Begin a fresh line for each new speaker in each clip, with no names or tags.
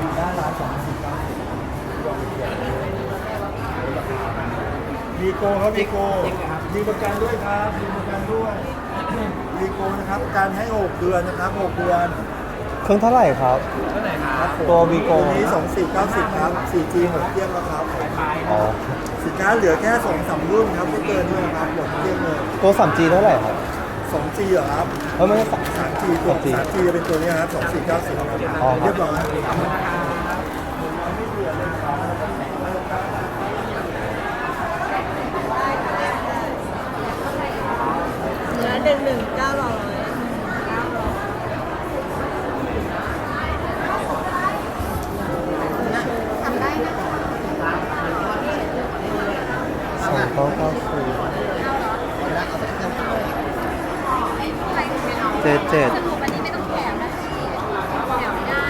อยู่หน้าร้าน
สองสิบเก้าสิบมีโกครับ
มีโก้มีประกันด้วยครับมีประกันด้วยมีโก้นะครับการให้หกเดือนนะครับหกเดือน
เครื่องเท่าไหร่ครับ
ตัวไหนครับ
ตัววี
โกนี้สองสี่ก้าสิบครับ 4G หกเทียงแล้วครับ
อ๋อ
สินค้าเหลือแค่สองสามรุ่นครับไม่เกินด้วยครับหมดเทียงเลย
ตัว 3G เท่าไหร่ครับ
2G เหรอครับ
เออไม่ใช่สาม
3G ตัว
3G
3G จะเป็นตัวนี้ครับ2490ครับ
อ๋อครับ
เรียบร้อย
เหลือหนึ่งหนึ่งเก้าร้อย
สองเก้าเก้าศูนย์ เจ็ดเจ็ด
สรุปอันนี้ไม่ต้องแถมนะพี่แถมไม่ได้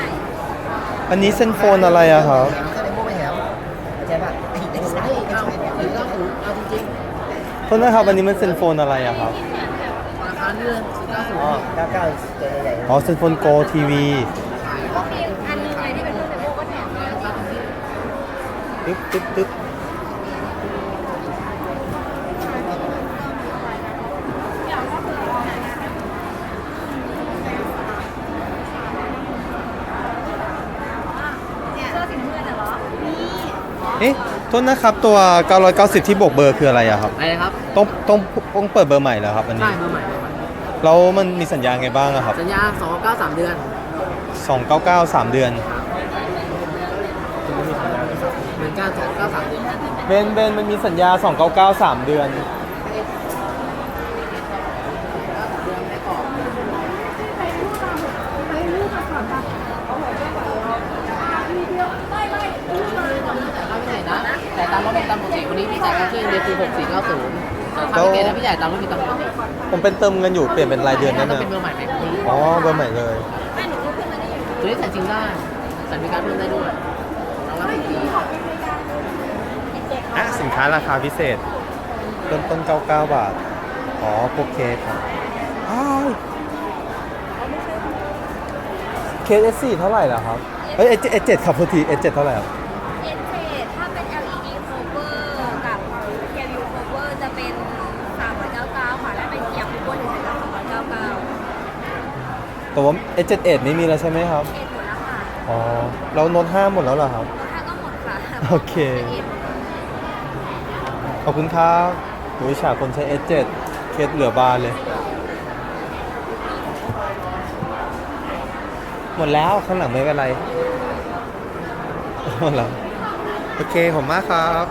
อันนี้เซนโฟนอะไรอะครับ
ก็เลยพูดไปแถวเข้าใจป่ะไอ้ไอ้ไอ้เอาหรือก็หูเอาจริง
โทษนะครับอันนี้มันเซนโฟนอะไรอะครับ
ๆราคาเรื่องสิบเก้าศูนย์เก้าเก้าตัวใหญ่
อ๋อเซนโฟนโกทีวี
ก็มีอันหนึงเลยที่เป็นรุ่นเลโก้ก็แถมมา
ตึ๊บตึ๊บตึ๊บ เอ๊ะโทษนะครับตัว 990 ที่บวกเบอร์คืออะไรอะครับ
อะไรนะครับ
ต้องต้องต้องเปิดเบอร์ใหม่เหรอครับอัน
ใช่
นี้
เบอร์ใหม่เบอร์ใหม่
แล้วมันมีสัญญาไงบ้างอะครับ
สัญญาสองเก้าสามเดือน
299 3 เดือน
เหมือนกันสองเก้าสามเดือน
เบนเบนมันมีสัญญา 299 3 เดือน
แต่ตามรถมีตามปกติวั นนี้พี่จ่ายค่าเครื่องเดียวคือหกสี่เก้าศูนย์ถ้าไม่เกินนะพี่จ่ายตามรถมีตามปกติ
ผมเป็นเติมเงินอยู่เปลี่ยนเป็นรายเดือนได้ไหม
ต้องเป็นเบอร์ใหม่ไหม
อ๋อเบอร์ใหม่เลย
ตัวนี้ใส่จริงได้ใส่บริการเพิ่มได้ด้วยรองรับอีกที
อะสินค้าราคาพิเศษ เริ่มต้น 99 บาท อ๋อพวกเคสครับอ้าวเคส S4 เท่าไหร่ล่ะครับเฮ้ย S7 ครับพอที S7 เท่าไหร่ครับ
เอ็นเถ้าเป็น LED cover กับเกียร์วิว cover จะเป็น 399ค่ะและเป็นเกียร์ cover จะใช้กับ299
แต่ว่า S78 นี่มีแล้วใช่ไหมครับ
เอ็นหมดแล้วค่ะ
อ๋อ แล้วโน้ต5หมดแล้วเหรอครับ
รถห้าก็หมดค่ะ
โอเคขอบคุณครับหนูฉากคนใช้ S7 เคสเหลือบานเลย หมดแล้วข้างหลังไม่เป็นไรหมดแล้วโอเคขอบคุณมากครับ